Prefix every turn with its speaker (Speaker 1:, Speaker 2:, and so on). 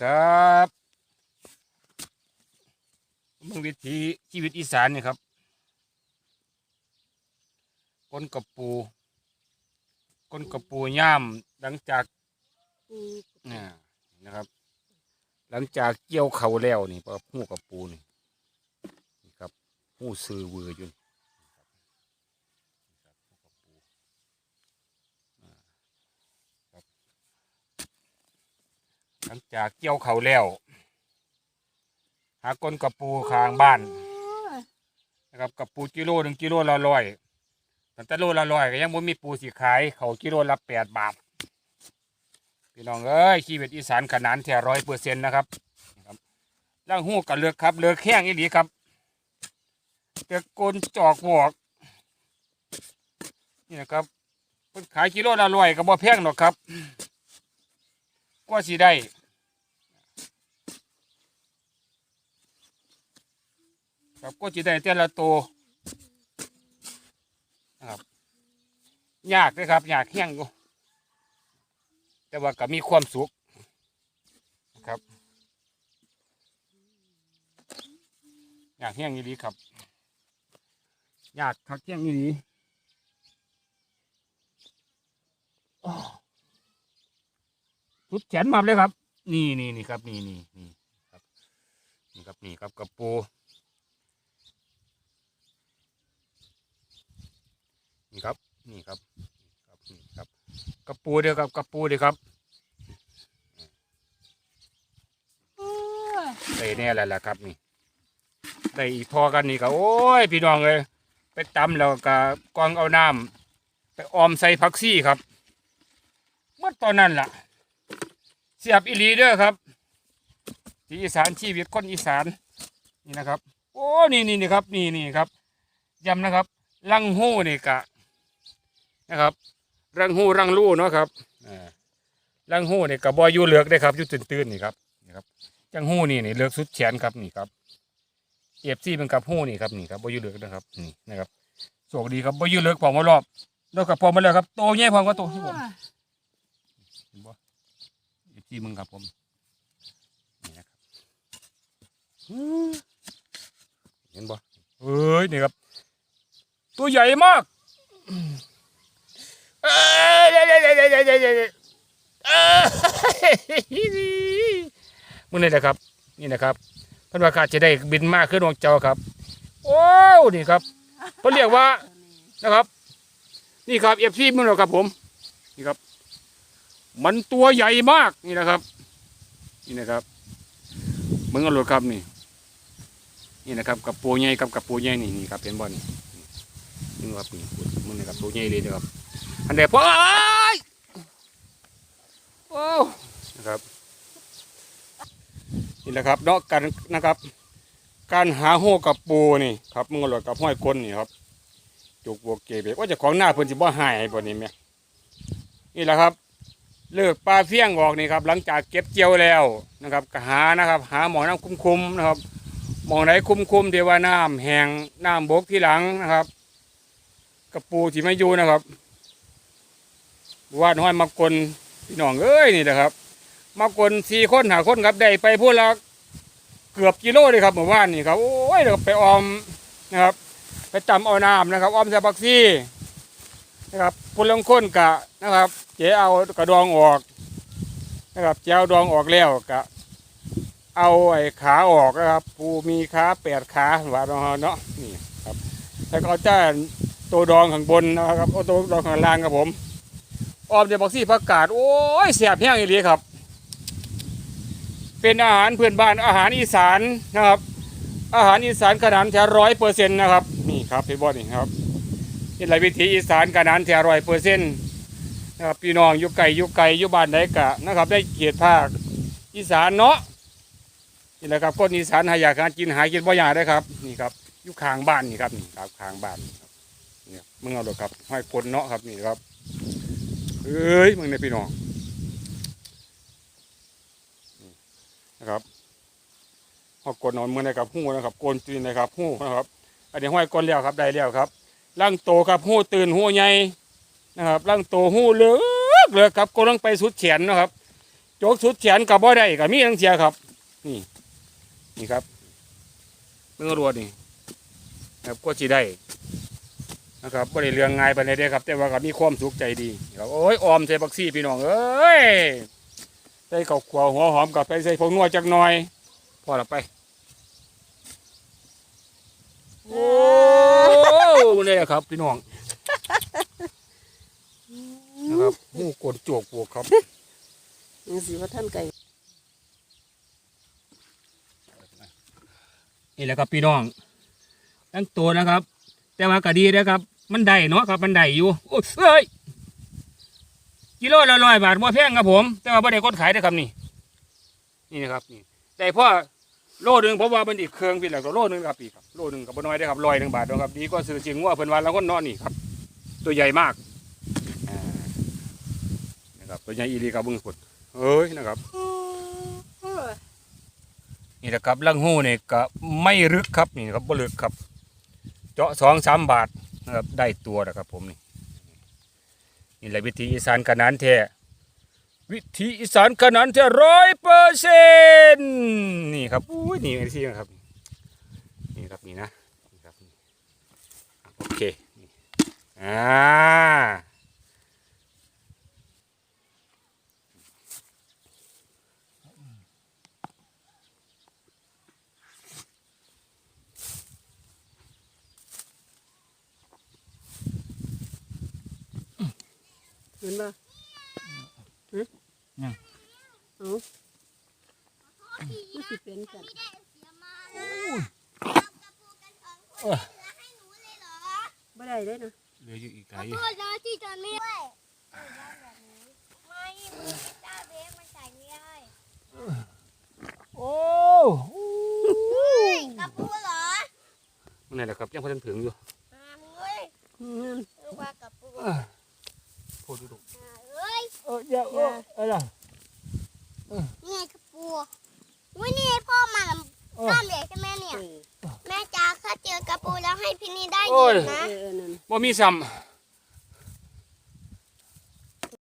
Speaker 1: ครับเมืองวิถีชีวิตอีสานนี่ครับก้นกระปูก้นกระปูย่ามหลังจาก
Speaker 2: ปู
Speaker 1: เนี่ยนะครับ หลังจากเกี่ยวเขาแล้วนี่ปลาหูกระปูนี่นี่ครับหูซื้อเวอร์อยู่นี่ครับหูกระปูอ่าครับ หลังจากเกี่ยวเขาแล้ว หาก้นกระปูข้างบ้านนะครับกับปูกิโลหนึ่งกิโลละร้อยแต่แต่โลละร้อยก็ยังบ่มีปูสิขาย เขากิโลละแปดบาทพี่น้องเอ้ยชีวิตอีสานขนานแท้ร้อยเปอร์เซ็นต์นะครับร่างหูกับเลือกครับ เลือกแข้งอีหลีครับเลือกกลจอกหวอกนี่นะครับขายกิโลละร้อยก็บ่แพงหรอกครับ ก็สิได้ครับก็จะได้แต่ละตัวนะครับยากเลยครับยากแห้งอยู่แต่ว่าก็มีความสุขนะครับยากแห้งอย่างนี้ครับยากทักแห้งอย่างนี้อ้อ สุดแขนมาเลยครับ นี่นี่นี่ครับ นี่นี่นี่ครับนี่ครับนี่ครับกระปูนี่ครับ นี่ครับครับนี่ครับกระปูเดียวครับกระปูเดียวครับได้แน่แล้วล่ะครับนี่ได้อีกพอกันนี่ก็โอ้ยพี่น้องเลยไปตำแล้วก็กองเอาน้ำไปออมใส่ผักซี่ครับเมื่อตอนนั้นล่ะเสียบอีลีเด้อครับที่อีสานชีวิตคนอีสานนี่นะครับ โอ้นี่นี่นี่ครับ นี่นี่ครับยำนะครับลังหูนี่กะนะครับ รังหูรังลู่เนาะครับอ่ารังหูนี่กะบอยอยู่เลือกได้ครับอยู่ตื่นๆนี่ครับนี่ครับจังหูนี่นี่เลือกสุดแขนครับนี่ครับเอฟซีเป็นกับหูนี่ครับนี่ครับบอยอยู่เลือกนะครับนี่นะครับโชคดีครับบอยอยู่เลือกพอมารอบแล้วกับพอมาแล้วครับโตใหญ่พอก็โตที่ผม เห็นบ่เอฟซีมึงครับผมนี่นะครับอื้อเห็นบ่เอ้ยนี่ครับ ตัวใหญ่มากเอ้ยเดี๋ยวเดี๋ยวเดี๋ยวเดี๋ยวเดี๋ยวเดี๋ยวเดี๋ยวเอ้ยมึงนี่นะครับ นี่นะครับเพันวากาศจะได้บินมากขึ้นดวงเจ้าครับ โอ้วนี่ครับเขาเรียกว่านะครับ นี่ครับเอฟซีมึงเหรอครับผม นี่ครับ มันตัวใหญ่มากนี่นะครับ นี่นะครับมึงเอารถครับนี่ นี่นะครับกับปูใหญ่กับกับปูใหญ่นี่นี่ครับเป็นบอลนี่นี่ครับนี่มันนะครับตัวใหญ่เลยนะครับอันเดียวพอเอ้ยโอ้นะครับนี่แหละครับเนาะการนะครับ การหาโหกับปูนี่ครับมึงก็หลดกับห้อยก้นนี่ครับจุกบวกเกเบว่าจะของหน้าเพิ่นสิบ่หายบ่นี่แม่นี่แหละครับ เลิกปลาเฟี้ยงออกนี่ครับหลังจากเก็บเจียวแล้วนะครับก็หานะครับ หาหมอน้ำคุ้มๆนะครับหมองไหนคุ้มๆเดี๋ยวว่าน้ำแห้งน้ำบกที่หลังนะครับ กระปูที่ไม่อยู่นะครับวาดห้อยมากลพี่น้องเอ้ยนี่แหละครับมากลสี่คนหาคนครับได้ไปพูดละเกือบกิโลเลยครับเมื่อวานนี่ครับโอ้ยเดี๋ยวไปออมนะครับ ไปจำเอาน้ำนะครับออมใส่บักซี่ นะครับคนลงคนกะนะครับเจ๊เอากระดองออกนะครับเจ้าดองออกแล้วกะเอาไอ้ขาออกนะครับปูมีขาแปดขาหวานเนาะนี่ครับแล้วก็เจ้าตัวดองข้างบนนะครับเอาตัวดองข้างล่างครับผมออมจะบอกซี่ผักกาดโอ้ยเสียบแห้งอีหลีครับ เป็นอาหารเพื่อนบ้านอาหารอีสานนะครับ อาหารอีสานขนาดแท้ร้อยเปอร์เซ็นต์นะครับนี่ครับพี่บอสนี่ครับ นี่แหละวิถีอีสานขนาดแท้ร้อยเปอร์เซ็นต์นะครับพี่น้องอยู่ไก่อยู่ไก่อยู่บ้านไหนกะนะครับ ได้เกียรติภาคอีสานเนาะนี่แหละครับคนอีสานหาอยากหากินหายกินบ่อยากได้ครับนี่ครับอยู่ข้างบ้านนี่ครับนี่ครับข้างบ้านเนี่ยมึงเอาดอกครับห้อยคนเนาะครับนี่ครับเอ้ยมึงเนี่ยพี่น้องนะครับห้อยกลนอนมึงนะครับหู้นะครับโกนตีนนะครับหู้นะครับอันนี้ห้อยกลแล้วครับได้แล้วครับ ร่างโตครับหู้ตื่นหู้ใหญ่นะครับร่างโตหู้เลือกเลยครับก็ต้องไปสุดแขนนะครับโจกสุดแขนกับบ่ได้ก็มีทั้งเสียครับ นี่นี่ครับเมื่อรวดนี่ครับก็สิได้นะครับบ่ได้เรื่องง่ายปานใดเด้ครับ แต่ว่าก็มีความสุขใจดีครับโอ้ยออมใส่บักซี่พี่น้องเอ้ยใส่ข้าวขวหัวหอมกับไปใส่ผงนัวจักหน่อย พอละไป โอ้ นี่แหละครับ พี่น้องนะครับหูกดจวกปวกครับ
Speaker 2: ยังสิว่าท่านไก่
Speaker 1: นี่แหละครับพี่น้องตั้งตัวนะครับ แต่ว่าก็ดีนะครับ มันได้เนาะครับมันได้อยู่โอ้ยเอ้ยกิโลละร้อยบาทบ่แพงครับผม แต่ว่าบ่ได้คนขายนะครับนี่ นี่นะครับนี่แต่พ่อ โลหนึ่งเพราะว่ามันอีกเครื่องพี่แหละก็โลหนึ่งครับพี่ครับโลหนึ่งก็บ่น้อยได้ครับร้อยหนึ่งบาทนะครับดีก็ซื้อจริงว่าเพิ่นวันละคนเนาะนี่ครับ ตัวใหญ่มากนะครับตัวใหญ่อีหลีครับบิ่งพุ่นเอ้ยนะครับนี่แหละครับลังหูนี่ก็ไม่ลึกครับนี่ครับบ่ลึกครับ เจาะสองสามบาทนะครับได้ตัวนะครับผมนี่นี่แหละวิธีอีสานขนานแท้ วิธีอีสานขนานแท้ร้อยเปอร์เซ็นต์นี่ครับอุ้ยนี่ไอ้ที่นะครับ นี่ครับนี่นะนี่ครับโอเคนี่อ่า
Speaker 2: เห็นป่ะฮะ
Speaker 1: ยัง
Speaker 2: เอาไม่สิเป็นกันบ่ได้เด้อนะ
Speaker 1: เหลืออยู่อีกห
Speaker 3: ข
Speaker 1: ลา
Speaker 3: อยโทษนะที่จอนไม่ได้ไม่จ้าเบสมันใส่ไม่ได้
Speaker 1: โอ้
Speaker 3: เฮ้ยกระปูเหรอ
Speaker 1: นั่นแหละครับยังพอทันถึงอยู่
Speaker 3: อ่ามึงเว้ย
Speaker 2: อืม
Speaker 3: รู้ว่ากระปู
Speaker 1: พูดดูดู
Speaker 3: อ่าเอ้ย
Speaker 1: เอออย่าเอออะไร
Speaker 3: นี่ไงกระปูอุ้ยนี่ไงพ่อมากับข้ามเด็กใช่ไหมเนี่ย
Speaker 2: เออ
Speaker 3: แม่จ๋าข้าเจอกระปูแล้วให้พี่นี่ได้
Speaker 1: โอ้
Speaker 3: ยิ
Speaker 1: ย
Speaker 3: น
Speaker 2: เอ
Speaker 3: นะ
Speaker 2: อเออนั่น
Speaker 1: บ่มีซ้